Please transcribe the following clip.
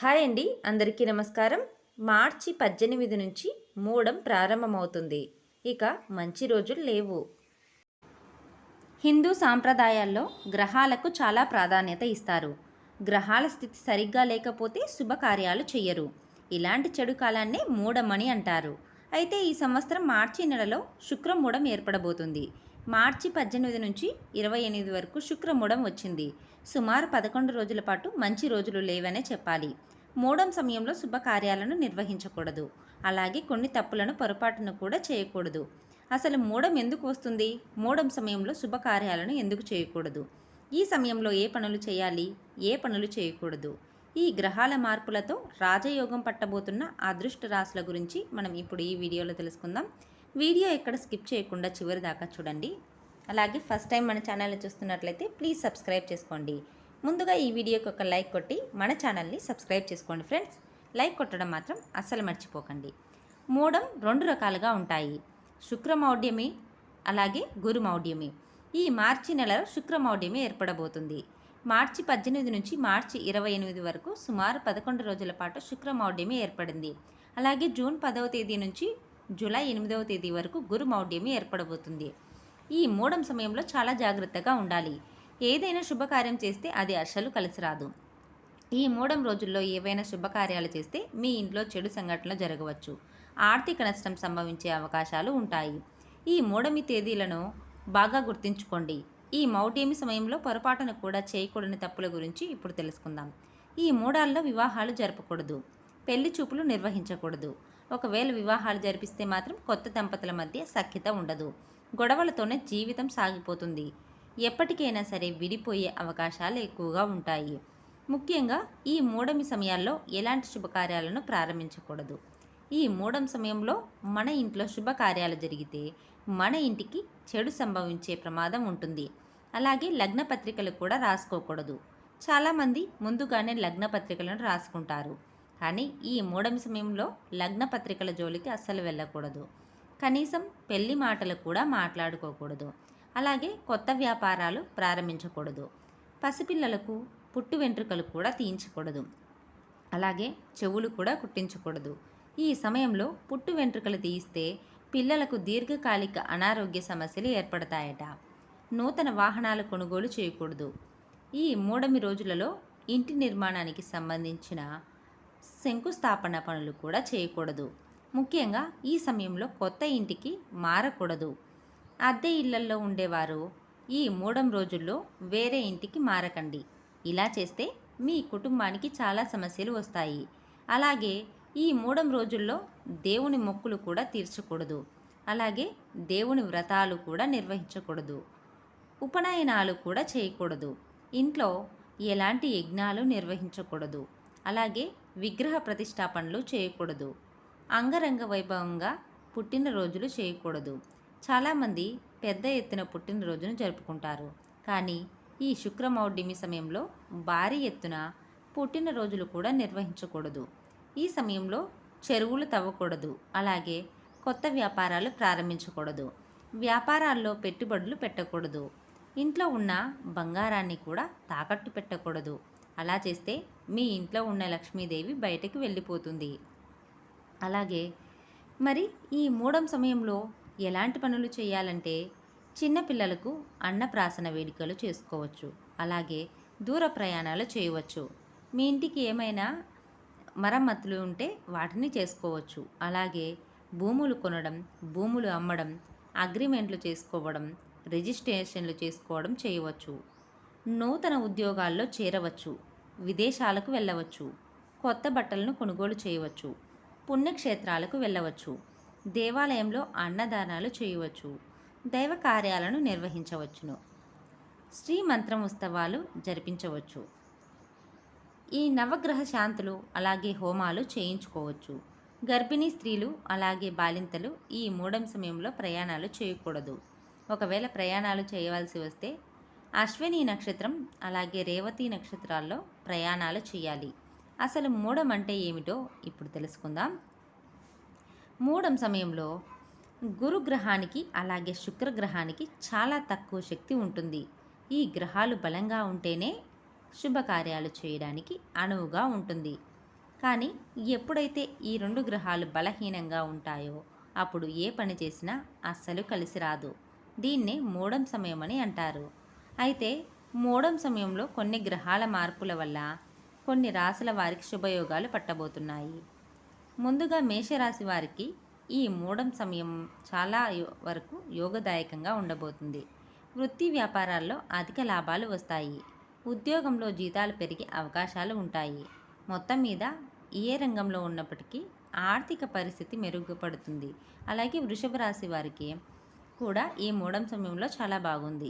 Hi అండి అందరికీ నమస్కారం. మార్చి పద్దెనిమిది నుంచి మూడం ప్రారంభమవుతుంది. ఇక మంచి రోజులు లేవు. హిందూ సాంప్రదాయాల్లో గ్రహాలకు చాలా ప్రాధాన్యత ఇస్తారు. గ్రహాల స్థితి సరిగ్గా లేకపోతే శుభకార్యాలు చెయ్యరు. ఇలాంటి చెడు కాలాన్నే మూడమని అంటారు. అయితే ఈ సంవత్సరం మార్చి నెలలో శుక్రమూడం ఏర్పడబోతుంది. మార్చి పద్దెనిమిది నుంచి ఇరవై ఎనిమిది వరకు శుక్రమూడం వచ్చింది. సుమారు పదకొండు రోజుల పాటు మంచి రోజులు లేవనే చెప్పాలి. మూడం సమయంలో శుభకార్యాలను నిర్వహించకూడదు. అలాగే కొన్ని తప్పులను పొరపాటును కూడా చేయకూడదు. అసలు మూడం ఎందుకు వస్తుంది? మూడం సమయంలో శుభకార్యాలను ఎందుకు చేయకూడదు? ఈ సమయంలో ఏ పనులు చేయాలి? ఏ పనులు చేయకూడదు? ఈ గ్రహాల మార్పులతో రాజయోగం పట్టబోతున్న అదృష్ట రాశుల గురించి మనం ఇప్పుడు ఈ వీడియోలో తెలుసుకుందాం. వీడియో ఎక్కడ స్కిప్ చేయకుండా చివరి దాకా చూడండి. అలాగే ఫస్ట్ టైం మన ఛానల్ని చూస్తున్నట్లయితే ప్లీజ్ సబ్స్క్రైబ్ చేసుకోండి. ముందుగా ఈ వీడియోకి ఒక లైక్ కొట్టి మన ఛానల్ని సబ్స్క్రైబ్ చేసుకోండి ఫ్రెండ్స్. లైక్ కొట్టడం మాత్రం అస్సలు మర్చిపోకండి. మూడం రెండు రకాలుగా ఉంటాయి. శుక్రమౌఢ్యమి అలాగే గురుమౌఢ్యమి. ఈ మార్చి నెలలో శుక్రమౌఢ్యమి ఏర్పడబోతుంది. మార్చి పద్దెనిమిది నుంచి మార్చి ఇరవై ఎనిమిది వరకు సుమారు పదకొండు రోజుల పాటు శుక్రమౌఢ్యమి ఏర్పడింది. అలాగే జూన్ పదవ తేదీ నుంచి జూలై ఎనిమిదవ తేదీ వరకు గురుమౌఢ్యమి ఏర్పడబోతుంది. ఈ మూడం సమయంలో చాలా జాగ్రత్తగా ఉండాలి. ఏదైనా శుభకార్యం చేస్తే అది అస్సలు కలిసి రాదు ఈ మూడం రోజుల్లో ఏవైనా శుభకార్యాలు చేస్తే మీ ఇంట్లో చెడు సంఘటనలు జరగవచ్చు. ఆర్థిక నష్టం సంభవించే అవకాశాలు ఉంటాయి. ఈ మూడమి తేదీలను బాగా గుర్తుంచుకోండి. ఈ మౌఢ్యమి సమయంలో పొరపాటును కూడా చేయకూడని తప్పుల గురించి ఇప్పుడు తెలుసుకుందాం. ఈ మూడాల్లో వివాహాలు జరపకూడదు. పెళ్ళి చూపులు నిర్వహించకూడదు. ఒకవేళ వివాహాలు జరిపిస్తే మాత్రం కొత్త దంపతుల మధ్య సఖ్యత ఉండదు. గొడవలతోనే జీవితం సాగిపోతుంది. ఎప్పటికైనా సరే విడిపోయే అవకాశాలు ఎక్కువగా ఉంటాయి. ముఖ్యంగా ఈ మూడమి సమయాల్లో ఎలాంటి శుభకార్యాలను ప్రారంభించకూడదు. ఈ మూడం సమయంలో మన ఇంట్లో శుభకార్యాలు జరిగితే మన ఇంటికి చెడు సంభవించే ప్రమాదం ఉంటుంది. అలాగే లగ్న పత్రికలు కూడా రాసుకోకూడదు. చాలామంది ముందుగానే లగ్న పత్రికలను రాసుకుంటారు. కానీ ఈ మూడమి సమయంలో లగ్న పత్రికల జోలికి అస్సలు వెళ్ళకూడదు. కనీసం పెళ్ళి మాటలు కూడా మాట్లాడుకోకూడదు. అలాగే కొత్త వ్యాపారాలు ప్రారంభించకూడదు. పసిపిల్లలకు పుట్టు వెంట్రుకలు కూడా తీయించకూడదు. అలాగే చెవులు కూడా కుట్టించకూడదు. ఈ సమయంలో పుట్టు వెంట్రుకలు తీయిస్తే పిల్లలకు దీర్ఘకాలిక అనారోగ్య సమస్యలు ఏర్పడతాయట. నూతన వాహనాలు కొనుగోలు చేయకూడదు. ఈ మూడమి రోజులలో ఇంటి నిర్మాణానికి సంబంధించిన శంకుస్థాపన పనులు కూడా చేయకూడదు. ముఖ్యంగా ఈ సమయంలో కొత్త ఇంటికి మారకూడదు. అద్దె ఇళ్ళల్లో ఉండేవారు ఈ మూడం రోజుల్లో వేరే ఇంటికి మారకండి. ఇలా చేస్తే మీ కుటుంబానికి చాలా సమస్యలు వస్తాయి. అలాగే ఈ మూడం రోజుల్లో దేవుని మొక్కులు కూడా తీర్చకూడదు. అలాగే దేవుని వ్రతాలు కూడా నిర్వహించకూడదు. ఉపనయనాలు కూడా చేయకూడదు. ఇంట్లో ఎలాంటి యజ్ఞాలు నిర్వహించకూడదు. అలాగే విగ్రహ ప్రతిష్టాపనలు చేయకూడదు. అంగరంగ వైభవంగా పుట్టినరోజులు చేయకూడదు. చాలామంది పెద్ద ఎత్తున పుట్టినరోజును జరుపుకుంటారు. కానీ ఈ శుక్రమౌఢ్యమి సమయంలో భారీ ఎత్తున పుట్టినరోజులు కూడా నిర్వహించకూడదు. ఈ సమయంలో చెరువులు తవ్వకూడదు. అలాగే కొత్త వ్యాపారాలు ప్రారంభించకూడదు. వ్యాపారాల్లో పెట్టుబడులు పెట్టకూడదు. ఇంట్లో ఉన్న బంగారాన్ని కూడా తాకట్టు పెట్టకూడదు. అలా చేస్తే మీ ఇంట్లో ఉన్న లక్ష్మీదేవి బయటకు వెళ్ళిపోతుంది. అలాగే మరి ఈ మూడం సమయంలో ఎలాంటి పనులు చేయాలంటే చిన్నపిల్లలకు అన్నప్రాసన వేడుకలు చేసుకోవచ్చు. అలాగే దూర ప్రయాణాలు చేయవచ్చు. మీ ఇంటికి ఏమైనా మరమ్మతులు ఉంటే వాటిని చేసుకోవచ్చు. అలాగే భూములు కొనడం భూములు అమ్మడం అగ్రిమెంట్లు చేసుకోవడం రిజిస్ట్రేషన్లు చేసుకోవడం చేయవచ్చు. నూతన ఉద్యోగాల్లో చేరవచ్చు. విదేశాలకు వెళ్ళవచ్చు. కొత్త బట్టలను కొనుగోలు చేయవచ్చు. పుణ్యక్షేత్రాలకు వెళ్ళవచ్చు. దేవాలయంలో అన్నదానాలు చేయవచ్చు. దైవ కార్యాలను నిర్వహించవచ్చును. శ్రీ మంత్రం ఉత్సవాలు జరిపించవచ్చు. ఈ నవగ్రహ శాంతులు అలాగే హోమాలు చేయించుకోవచ్చు. గర్భిణీ స్త్రీలు అలాగే బాలింతలు ఈ మూడం సమయంలో ప్రయాణాలు చేయకూడదు. ఒకవేళ ప్రయాణాలు చేయవలసి వస్తే అశ్విని నక్షత్రం అలాగే రేవతి నక్షత్రాల్లో ప్రయాణాలు చేయాలి. అసలు మూడం అంటే ఏమిటో ఇప్పుడు తెలుసుకుందాం. మూడం సమయంలో గురుగ్రహానికి అలాగే శుక్రగ్రహానికి చాలా తక్కువ శక్తి ఉంటుంది. ఈ గ్రహాలు బలంగా ఉంటేనే శుభకార్యాలు చేయడానికి అనువుగా ఉంటుంది. కానీ ఎప్పుడైతే ఈ రెండు గ్రహాలు బలహీనంగా ఉంటాయో అప్పుడు ఏ పని చేసినా అస్సలు కలిసి రాదు. దీన్నే మూడం సమయం అని అంటారు. అయితే మూడం సమయంలో కొన్ని గ్రహాల మార్పుల వల్ల కొన్ని రాశుల వారికి శుభయోగాలు పట్టబోతున్నాయి. ముందుగా మేషరాశి వారికి ఈ మూడం సమయం చాలా వరకు యోగదాయకంగా ఉండబోతుంది. వృత్తి వ్యాపారాల్లో అధిక లాభాలు వస్తాయి. ఉద్యోగంలో జీతాలు పెరిగే అవకాశాలు ఉంటాయి. మొత్తం మీద ఏ రంగంలో ఉన్నప్పటికీ ఆర్థిక పరిస్థితి మెరుగుపడుతుంది. అలాగే వృషభ రాశి వారికి కూడా ఈ మూడం సమయంలో చాలా బాగుంది.